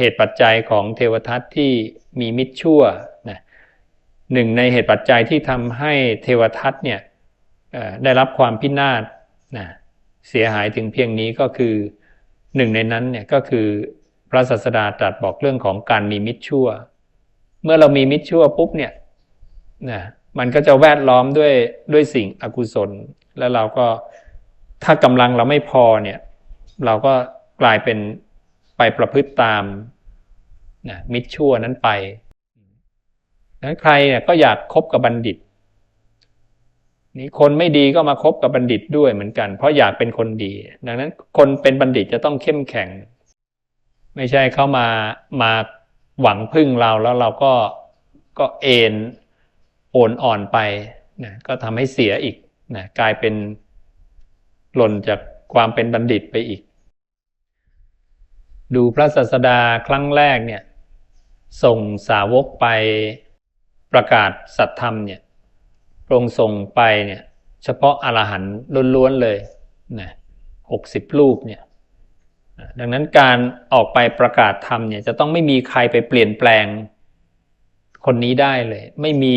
เหตุปัจจัยของเทวทัตที่มีมิตรชั่วนะหนึ่งในเหตุปัจจัยที่ทำให้เทวทัตเนี่ยได้รับความพินาศนะเสียหายถึงเพียงนี้ก็คือหนึ่งในนั้นเนี่ยก็คือพระศาสดาตรัสบอกเรื่องของการมีมิตรชั่ว เมื่อเรามีมิตรชั่วปุ๊บเนี่ยนะมันก็จะแวดล้อมด้วยด้วยสิ่งอกุศล แล้วเราก็ถ้ากำลังเราไม่พอเนี่ยเราก็กลายเป็น ไปประพฤติตามนะมิตรชั่วนั้นไปนั้นใครเนี่ยก็อยากคบกับบัณฑิต นี่คนไม่ดีก็มาคบกับบัณฑิตด้วยเหมือนกัน เพราะอยากเป็นคนดี ดังนั้นคนเป็นบัณฑิตจะต้องเข้มแข็ง ไม่ใช่เข้ามามาหวังพึ่งเราแล้วเราก็ก็เอ็นโอนอ่อนไปนะก็ทำให้เสียอีกนะกลายเป็นหล่นจากความเป็นบัณฑิตไปอีก ดูพระศาสดาครั้งแรกเนี่ยส่งสาวกไปประกาศสัตธรรมเนี่ยพระองค์ส่งไปเนี่ยเฉพาะอรหันต์ล้วนๆเลยนะหกสิบรูปเนี่ยดังนั้นการออกไปประกาศธรรมเนี่ยจะต้องไม่มีใครไปเปลี่ยนแปลงคนนี้ได้เลย ไม่มี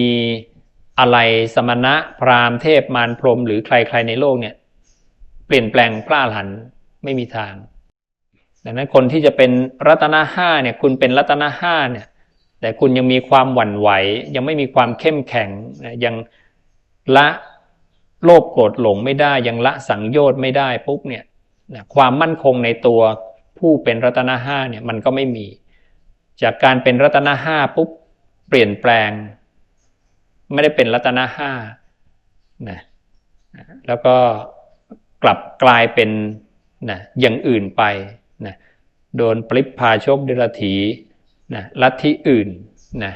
อะไรสมณะพราหมณ์เทพมารพรมหรือใครๆในโลกเนี่ย เปลี่ยนแปลงพระอรหันต์ไม่มีทาง ดังนั้นคนที่จะเป็นรัตนห้าเนี่ยคุณเป็นรัตนห้าเนี่ยแต่คุณยังมีความหวั่นไหว ยังไม่มีความเข้มแข็งยังละโลภโกรธหลงไม่ได้ ยังละสังโยชน์ไม่ได้ปุ๊บเนี่ยความมั่นคงในตัวผู้เป็นรัตนห้าเนี่ยมันก็ไม่มี จากการเป็นรัตนห้าปุ๊บเปลี่ยนแปลง ไม่ได้เป็นรัตนห้านะแล้วก็กลับกลายเป็นนะอย่างอื่นไป นะโดนปริพาโชกเดรถีนะลัทธิอื่นนะ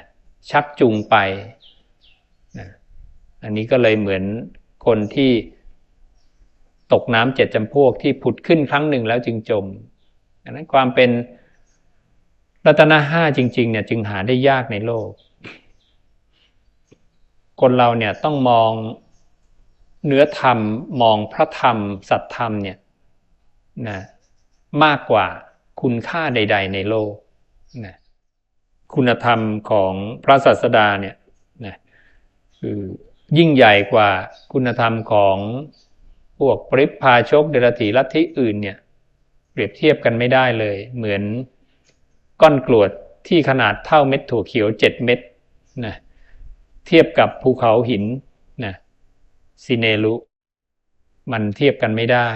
ชักจูงไปนะอันนี้ก็เลยเหมือนคนที่ตกน้ำเจ็ดจำพวกที่ผุดขึ้นครั้งหนึ่งแล้วจึงจมดังนั้นความเป็นรัตนะห้าจริงๆเนี่ยจึงหาได้ยากในโลก คนเราเนี่ยต้องมองเนื้อธรรมมองพระธรรม สัตธรรมเนี่ยนะ มากกว่าคุณค่าใด ๆ ในโลกนะคุณธรรมของพระศาสดาเนี่ยนะคือยิ่งใหญ่กว่าคุณธรรมของพวกปริพาชกเดรธีลัทธิอื่นเนี่ยเปรียบเทียบกันไม่ได้เลย เหมือนก้อนกรวดที่ขนาดเท่าเม็ดถั่วเขียวเจ็ดเม็ดนะเทียบกับภูเขาหินนะซิเนลุ มันเทียบกันไม่ได้